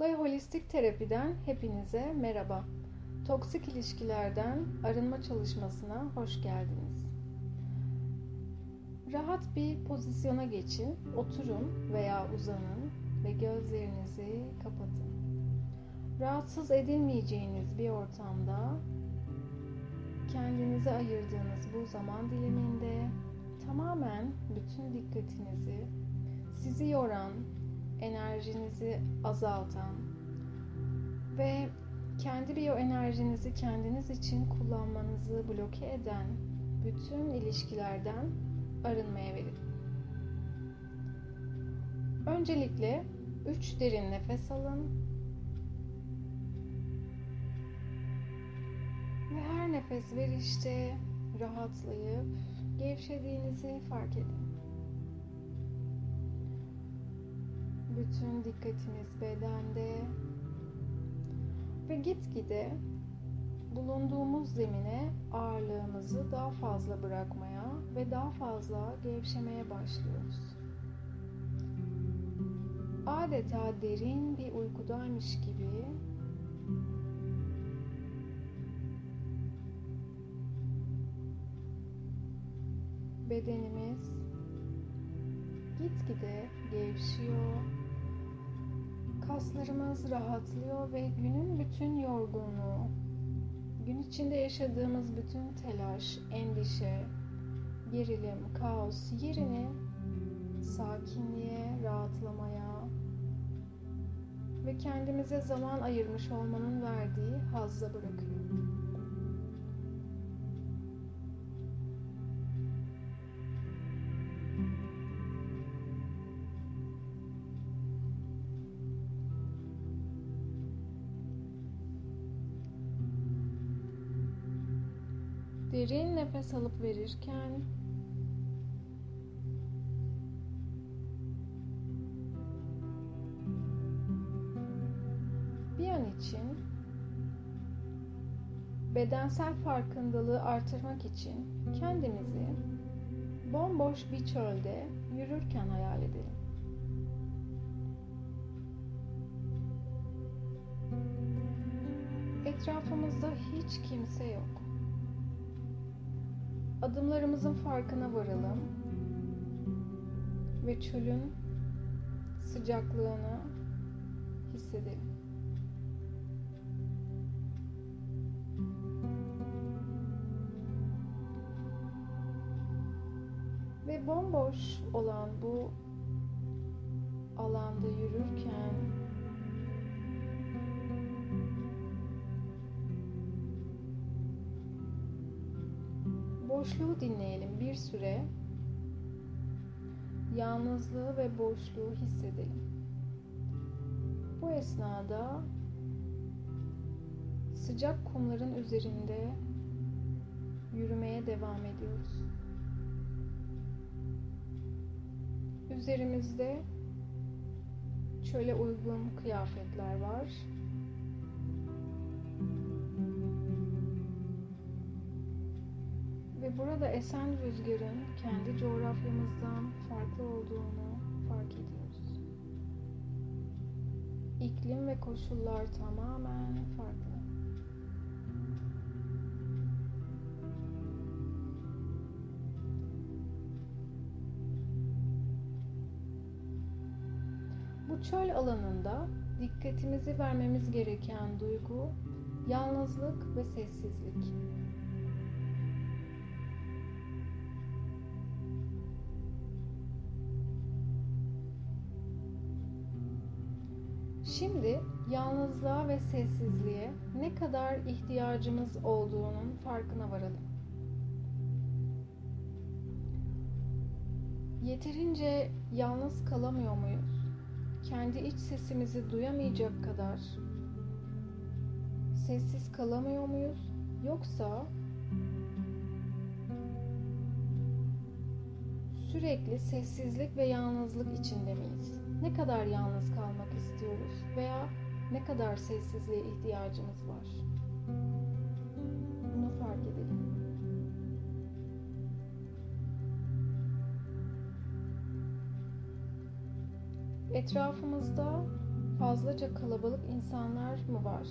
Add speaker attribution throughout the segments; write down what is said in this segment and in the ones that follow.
Speaker 1: Lay Holistik Terapi'den hepinize merhaba. Toksik ilişkilerden arınma çalışmasına hoş geldiniz. Rahat bir pozisyona geçin, oturun veya uzanın ve gözlerinizi kapatın. Rahatsız edilmeyeceğiniz bir ortamda kendinize ayırdığınız bu zaman diliminde tamamen bütün dikkatinizi sizi yoran, enerjinizi azaltan ve kendi biyoenerjinizi kendiniz için kullanmanızı bloke eden bütün ilişkilerden arınmaya verin. Öncelikle 3 derin nefes alın. Ve her nefes verişte rahatlayıp gevşediğinizi fark edin. Bütün dikkatiniz bedende ve gitgide bulunduğumuz zemine ağırlığımızı daha fazla bırakmaya ve daha fazla gevşemeye başlıyoruz. Adeta derin bir uykudaymış gibi bedenimiz gitgide gevşiyor. Kaslarımız rahatlıyor ve günün bütün yorgunluğu, gün içinde yaşadığımız bütün telaş, endişe, gerilim, kaos yerini sakinliğe, rahatlamaya ve kendimize zaman ayırmış olmanın verdiği hazza bırakıyor. Derin nefes alıp verirken bir an için bedensel farkındalığı artırmak için kendimizi bomboş bir çölde yürürken hayal edelim. Etrafımızda hiç kimse yok. Adımlarımızın farkına varalım ve çölün sıcaklığını hissedelim. Ve bomboş olan bu alanda yürürken boşluğu dinleyelim bir süre. Yalnızlığı ve boşluğu hissedelim. Bu esnada sıcak kumların üzerinde yürümeye devam ediyoruz. Üzerimizde çöle uygun kıyafetler var. Burada esen rüzgarın kendi coğrafyamızdan farklı olduğunu fark ediyoruz. İklim ve koşullar tamamen farklı. Bu çöl alanında dikkatimizi vermemiz gereken duygu yalnızlık ve sessizlik. Şimdi yalnızlığa ve sessizliğe ne kadar ihtiyacımız olduğunun farkına varalım. Yeterince yalnız kalamıyor muyuz? Kendi iç sesimizi duyamayacak kadar sessiz kalamıyor muyuz? Yoksa sürekli sessizlik ve yalnızlık içinde miyiz? Ne kadar yalnız kalmak istiyoruz veya ne kadar sessizliğe ihtiyacımız var? Bunu fark edelim. Etrafımızda Fazlaca kalabalık insanlar mı var?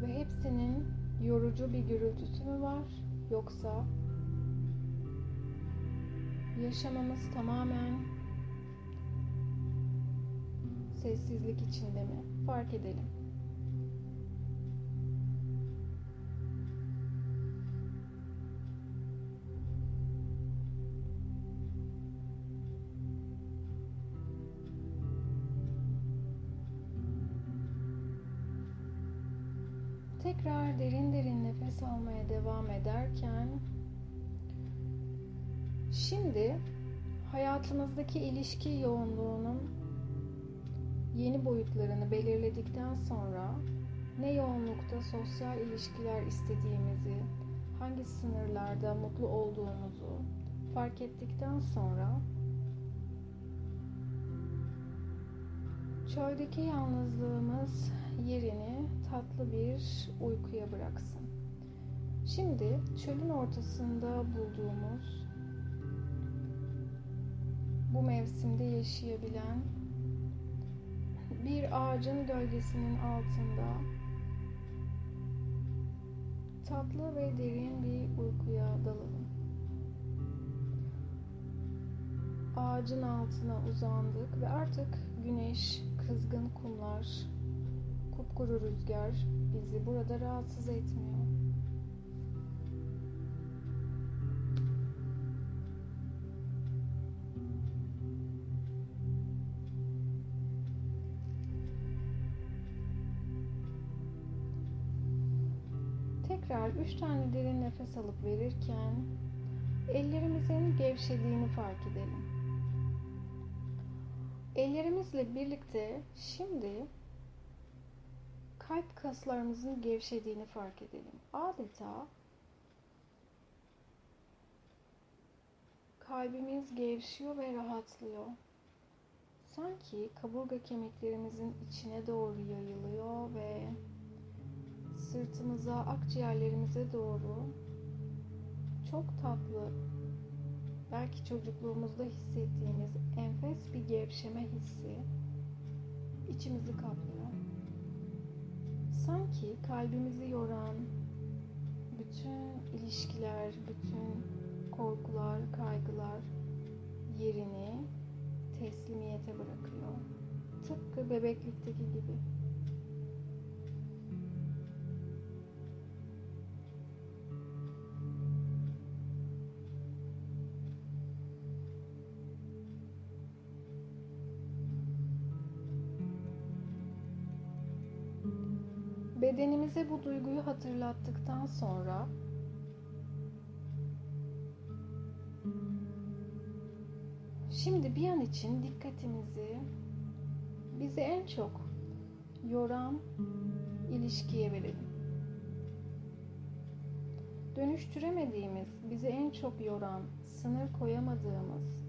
Speaker 1: Ve hepsinin yorucu bir gürültüsü mü var? Yoksa yaşamamız tamamen sessizlik içinde mi? Fark edelim. Tekrar derin derin nefes almaya devam ederken şimdi hayatımızdaki ilişki yoğunluğunun yeni boyutlarını belirledikten sonra ne yoğunlukta sosyal ilişkiler istediğimizi, hangi sınırlarda mutlu olduğumuzu fark ettikten sonra çöldeki yalnızlığımız yerini tatlı bir uykuya bıraksın. Şimdi çölün ortasında bulduğumuz bu mevsimde yaşayabilen bir ağacın gölgesinin altında tatlı ve derin bir uykuya dalalım. Ağacın altına uzandık ve artık güneş, kızgın kumlar, kupkuru rüzgar bizi burada rahatsız etmiyor. Tekrar üç tane derin nefes alıp verirken ellerimizin gevşediğini fark edelim. Ellerimizle birlikte şimdi kalp kaslarımızın gevşediğini fark edelim. Adeta kalbimiz gevşiyor ve rahatlıyor. Sanki kaburga kemiklerimizin içine doğru yayılıyor ve sırtımıza, akciğerlerimize doğru çok tatlı, belki çocukluğumuzda hissettiğimiz enfes bir gevşeme hissi içimizi kaplıyor. Sanki kalbimizi yoran bütün ilişkiler, bütün korkular, kaygılar yerini teslimiyete bırakıyor. Tıpkı bebeklikteki gibi. Bu duyguyu hatırlattıktan sonra şimdi bir an için dikkatimizi bizi en çok yoran ilişkiye verelim. Dönüştüremediğimiz, bizi en çok yoran, sınır koyamadığımız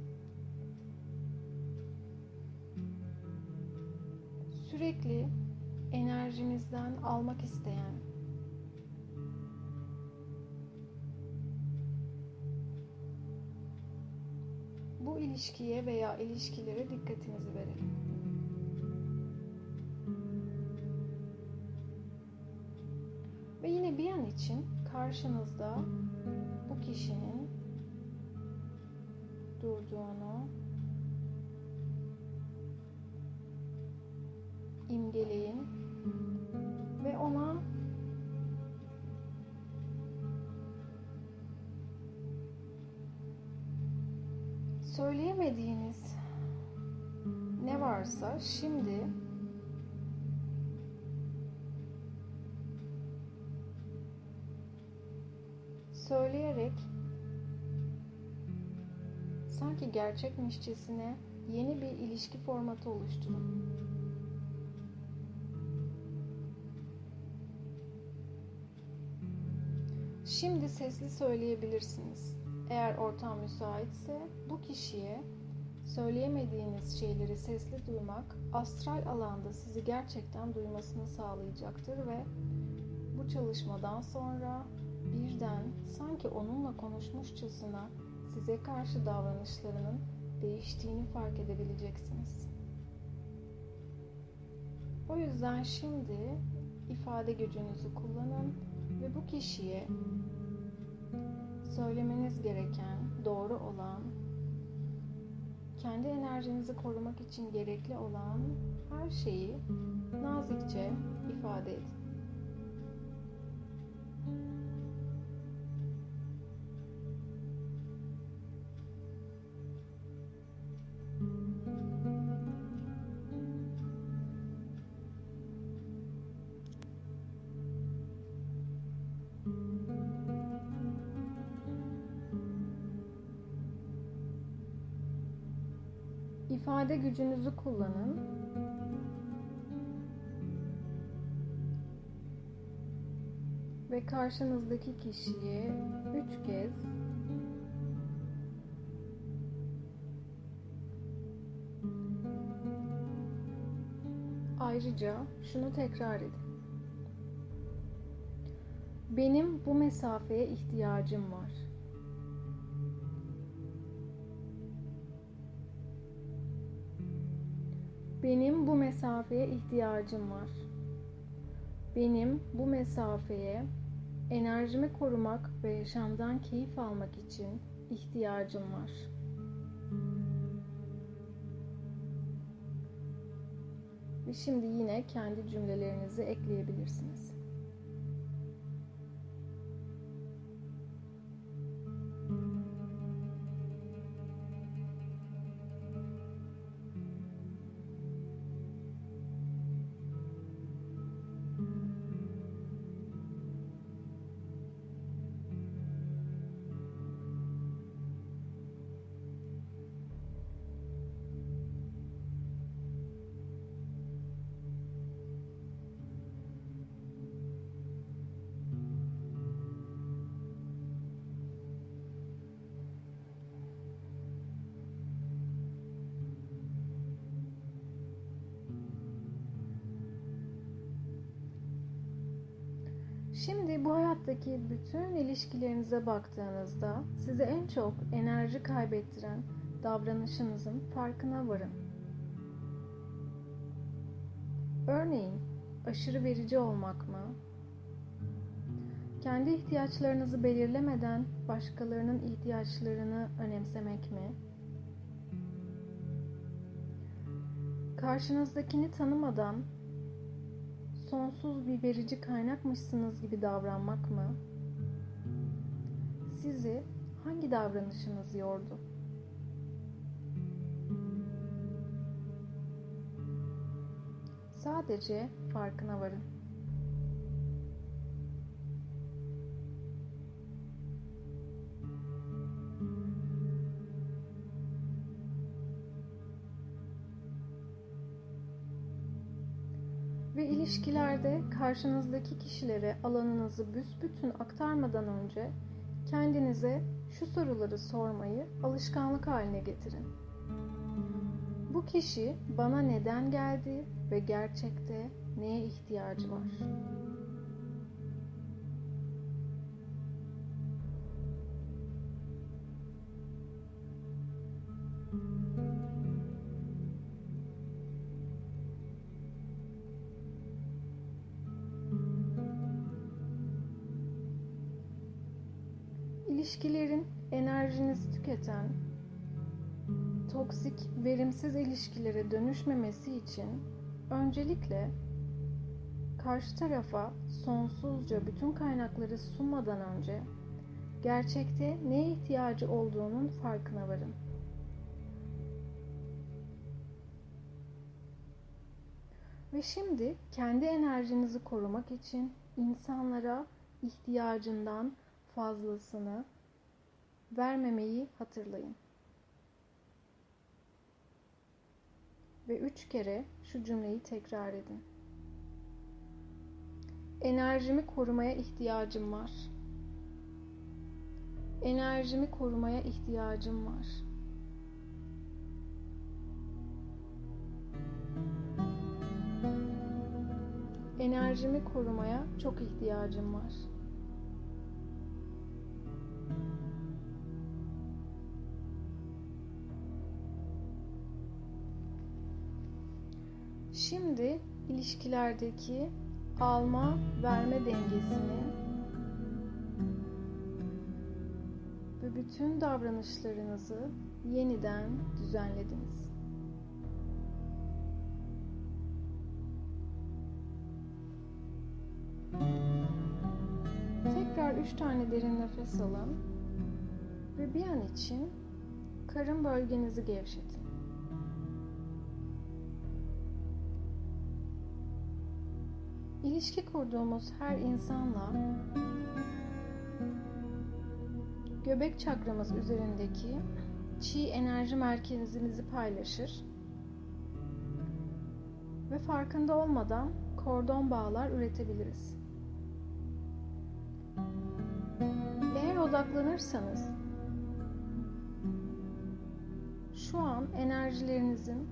Speaker 1: sürekli enerjimizden almak isteyen bu ilişkiye veya ilişkilere dikkatimizi verelim. Ve yine bir an için karşınızda bu kişinin durduğunu imgeleyin söyleyemediğiniz ne varsa şimdi söyleyerek sanki gerçekmişçesine yeni bir ilişki formatı oluşturun. Şimdi sesli söyleyebilirsiniz. Eğer ortam müsaitse bu kişiye söyleyemediğiniz şeyleri sesli duymak astral alanda sizi gerçekten duymasını sağlayacaktır ve bu çalışmadan sonra birden sanki onunla konuşmuşçasına size karşı davranışlarının değiştiğini fark edebileceksiniz. O yüzden şimdi ifade gücünüzü kullanın ve bu kişiye söylemeniz gereken, doğru olan, kendi enerjinizi korumak için gerekli olan her şeyi nazikçe ifade edin. İfade gücünüzü kullanın. Ve karşınızdaki kişiye üç kez ayrıca şunu tekrar edin. Benim bu mesafeye ihtiyacım var. Benim bu mesafeye ihtiyacım var. Benim bu mesafeye enerjimi korumak ve yaşamdan keyif almak için ihtiyacım var. Ve şimdi yine kendi cümlelerinizi ekleyebilirsiniz. Şimdi bu hayattaki bütün ilişkilerinize baktığınızda sizi en çok enerji kaybettiren davranışınızın farkına varın. Örneğin aşırı verici olmak mı? Kendi ihtiyaçlarınızı belirlemeden başkalarının ihtiyaçlarını önemsemek mi? Karşınızdakini tanımadan sonsuz bir verici kaynakmışsınız gibi davranmak mı? Sizi hangi davranışınız yordu? Sadece farkına varın. İlişkilerde karşınızdaki kişilere alanınızı büsbütün aktarmadan önce kendinize şu soruları sormayı alışkanlık haline getirin. Bu kişi bana neden geldi ve gerçekte neye ihtiyacı var? İlişkilerin enerjinizi tüketen, toksik, verimsiz ilişkilere dönüşmemesi için öncelikle karşı tarafa sonsuzca bütün kaynakları sunmadan önce gerçekte neye ihtiyacı olduğunun farkına varın. Ve şimdi kendi enerjinizi korumak için insanlara ihtiyacından fazlasını vermemeyi hatırlayın. Ve üç kere şu cümleyi tekrar edin. Enerjimi korumaya ihtiyacım var. Enerjimi korumaya ihtiyacım var. Enerjimi korumaya çok ihtiyacım var. Şimdi ilişkilerdeki alma verme dengesini ve bütün davranışlarınızı yeniden düzenlediniz. Tekrar üç tane derin nefes alın ve bir an için karın bölgenizi gevşetin. İlişki kurduğumuz her insanla göbek çakramız üzerindeki çi enerji merkezimizi paylaşır ve farkında olmadan kordon bağlar üretebiliriz. Eğer odaklanırsanız şu an enerjilerinizin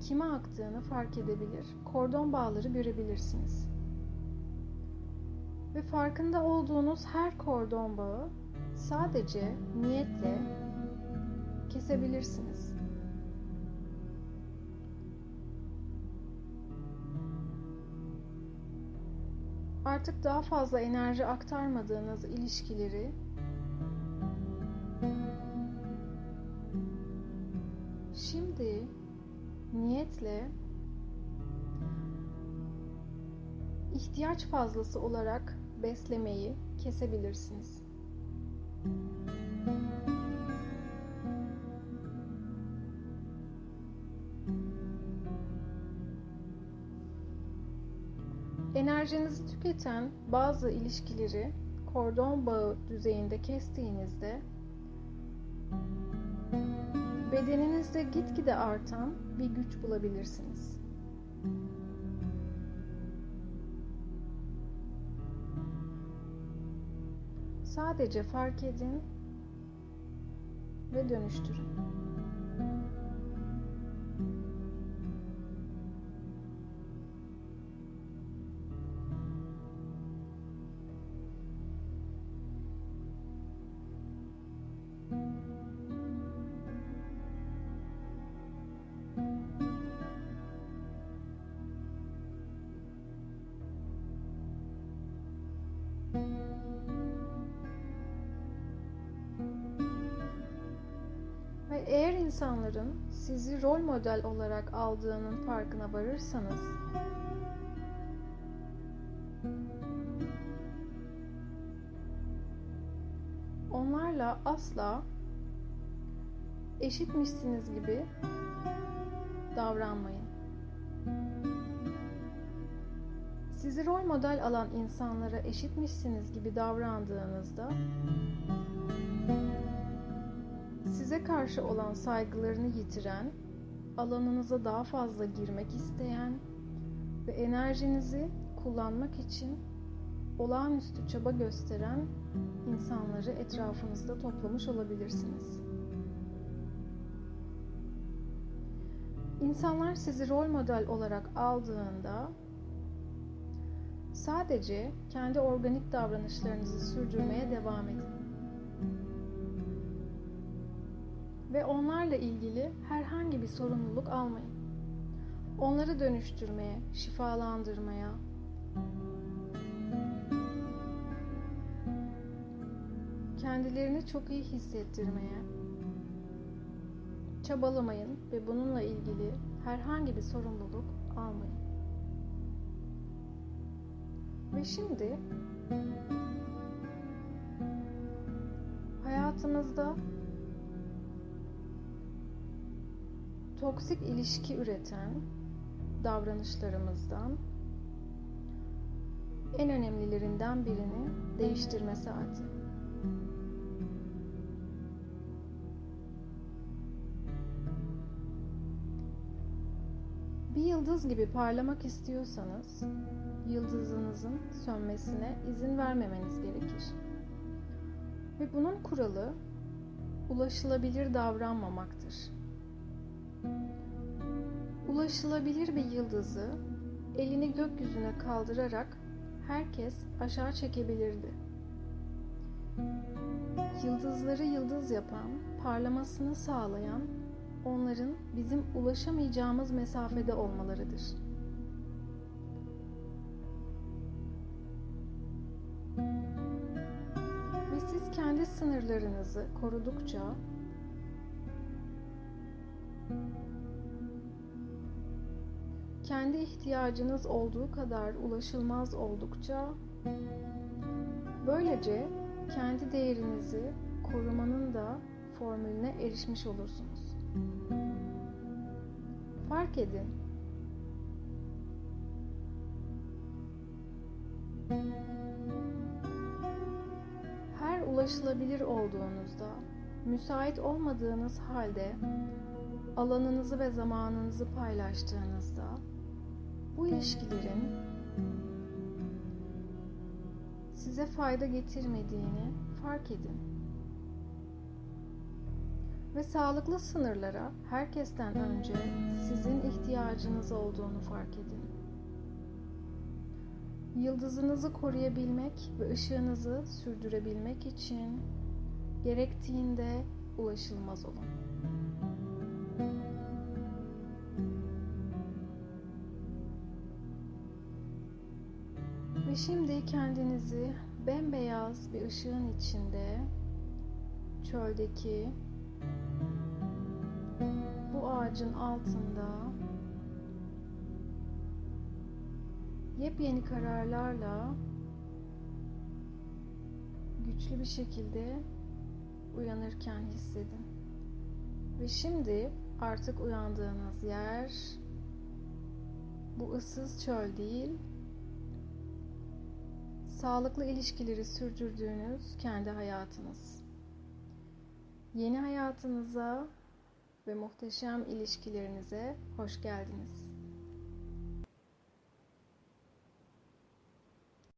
Speaker 1: kime aktığını fark edebilir, kordon bağları görebilirsiniz. Ve farkında olduğunuz her kordon bağı sadece niyetle kesebilirsiniz. Artık daha fazla enerji aktarmadığınız ilişkileri niyetle ihtiyaç fazlası olarak beslemeyi kesebilirsiniz. Enerjinizi tüketen bazı ilişkileri kordon bağı düzeyinde kestiğinizde bedeninizde gitgide artan bir güç bulabilirsiniz. Sadece fark edin ve dönüştürün. Eğer insanların sizi rol model olarak aldığının farkına varırsanız onlarla asla eşitmişsiniz gibi davranmayın. Sizi rol model alan insanlara eşitmişsiniz gibi davrandığınızda size karşı olan saygılarını yitiren, alanınıza daha fazla girmek isteyen ve enerjinizi kullanmak için olağanüstü çaba gösteren insanları etrafınızda toplamış olabilirsiniz. İnsanlar sizi rol model olarak aldığında sadece kendi organik davranışlarınızı sürdürmeye devam edin. Ve onlarla ilgili herhangi bir sorumluluk almayın. Onları dönüştürmeye, şifalandırmaya, kendilerini çok iyi hissettirmeye çabalamayın ve bununla ilgili herhangi bir sorumluluk almayın. Ve şimdi hayatımızda toksik ilişki üreten davranışlarımızdan en önemlilerinden birini değiştirme saati. Bir yıldız gibi parlamak istiyorsanız yıldızınızın sönmesine izin vermemeniz gerekir. Ve bunun kuralı ulaşılabilir davranmamaktır. Ulaşılabilir bir yıldızı elini gökyüzüne kaldırarak herkes aşağı çekebilirdi. Yıldızları yıldız yapan, parlamasını sağlayan onların bizim ulaşamayacağımız mesafede olmalarıdır. Ve siz kendi sınırlarınızı korudukça kendi ihtiyacınız olduğu kadar ulaşılmaz oldukça böylece kendi değerinizi korumanın da formülüne erişmiş olursunuz. Fark edin. Her ulaşılabilir olduğunuzda, müsait olmadığınız halde alanınızı ve zamanınızı paylaştığınızda bu ilişkilerin size fayda getirmediğini fark edin. Ve sağlıklı sınırlara herkesten önce sizin ihtiyacınız olduğunu fark edin. Yıldızınızı koruyabilmek ve ışığınızı sürdürebilmek için gerektiğinde ulaşılmaz olun. Ve şimdi kendinizi bembeyaz bir ışığın içinde çöldeki bu ağacın altında yepyeni kararlarla güçlü bir şekilde uyanırken hissedin. Ve şimdi artık uyandığınız yer bu ıssız çöl değil, sağlıklı ilişkileri sürdürdüğünüz kendi hayatınız. Yeni hayatınıza ve muhteşem ilişkilerinize hoş geldiniz.